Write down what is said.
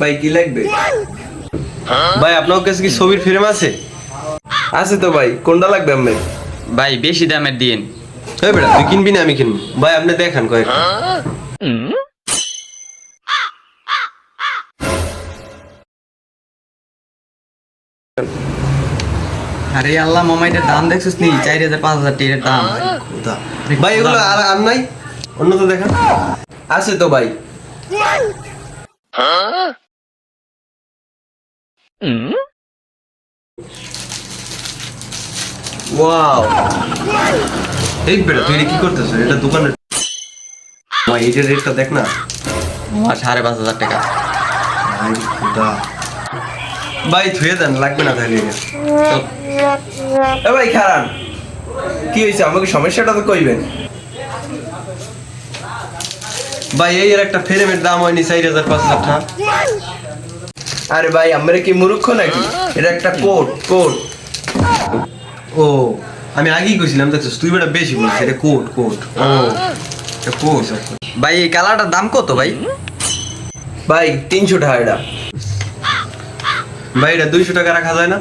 ভাই কি লাগবে? ভাই আপনার কাছে কি ছবির ফ্রেম আছে? আছে তো ভাই কোনটা লাগবে আমি ভাই বেশি দামের দিন এই বেটা তুই কিনবি না আমি কিনবো? ভাই আপনি দেখান কয়েক আরে আল্লাহ মামা দাম দেখছিস নি? চার হাজার পাঁচ হাজার টাকার দাম। ভাই এগুলো আর আর নাই? অন্য তো দেখান আছে তো ভাই। ওয়াও। এই বেটা, তুই কি করতেছ? এটা দোকানের ভাই এইটার রেটটা দেখ না। মামা সাড়ে পাঁচ হাজার টাকা। ভাই ধুয়ে দেন, লাগবে না তাহলে। এ ভাই, খারান। কি হয়েছে? আমাকে সমস্যাটা তো কইবেন। ভাই, এই এর একটা ফ্রেমের দাম হয়নি চার হাজার পাঁচ টাকা। আরে ভাই, আমরা কি মূর্খ নাকি? এটা একটা কোট কোট। ও, আমি আগেই কইছিলাম, দেখছিস, তুই বেটা বেশি বলছিস, এটা কোট কোট। ও, এটা কোট। ভাই, এই কালারটার দাম কত ভাই? ভাই, তিনশো টাকা এটা। ভাই, এটা দুইশো টাকা রাখা যায় না?